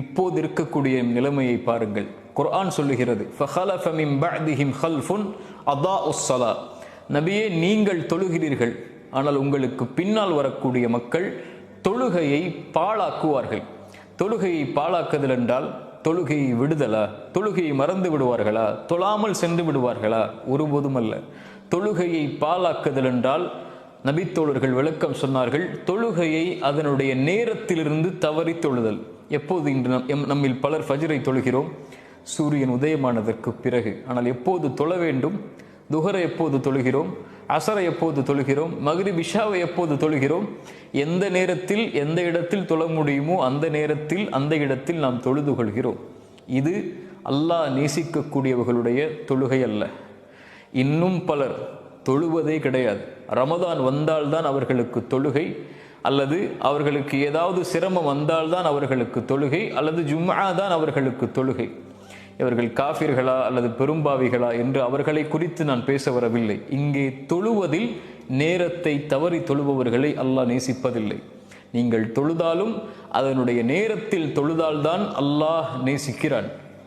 இப்போது இருக்கக்கூடிய நிலைமையை பாருங்கள். குர்ஆன் சொல்லுகிறது நபியே நீங்கள் தொழுகிறீர்கள். ஆனால் உங்களுக்கு பின்னால் வரக்கூடிய மக்கள் தொழுகையை பாழாக்குவார்கள். தொழுகையை பாழாக்குதல் என்றால் தொழுகையை விடுதலா? தொழுகையை மறந்து விடுவார்களா? தொழாமல் சென்று விடுவார்களா? ஒருபோதும் அல்ல தொழுகையை பாழாக்குதல் என்றால் நபித்தோழர்கள் விளக்கம் சொன்னார்கள் தொழுகையை அதனுடைய நேரத்திலிருந்து தவறி தொழுதல் எப்போது இன்று நம் எம்- நம்மில் பலர் ஃபஜ்ரை தொழுகிறோம்? சூரியன் உதயமானதற்கு பிறகு. ஆனால் எப்போது தொழ வேண்டும்? துஹரை எப்போது தொழுகிறோம்? அசரை எப்போது தொழுகிறோம்? மகிரி விஷாவை எப்போது தொழுகிறோம்? எந்த நேரத்தில் எந்த இடத்தில் தொழ முடியுமோ அந்த நேரத்தில் அந்த இடத்தில் நாம் தொழுது கொள்கிறோம். இது அல்லாஹ் நேசிக்கக்கூடியவர்களுடைய தொழுகை அல்ல. இன்னும் பலர் தொழுவதே கிடையாது. ரமதான் வந்தால்தான் அவர்களுக்கு தொழுகை அல்லது அவர்களுக்கு ஏதாவது சிரமம் வந்தால்தான் அவர்களுக்கு தொழுகை அல்லது ஜும்மா தான் அவர்களுக்கு தொழுகை. இவர்கள் காஃபிர்களா அல்லது பெரும்பாவிகளா என்று அவர்களை குறித்து நான் பேச வரவில்லை. இங்கே தொழுவதில் நேரத்தை தவறி தொழுபவர்களை அல்லாஹ் நேசிப்பதில்லை. நீங்கள் தொழுதாலும் அதனுடைய நேரத்தில் தொழுதால்தான் அல்லாஹ் நேசிக்கிறான்.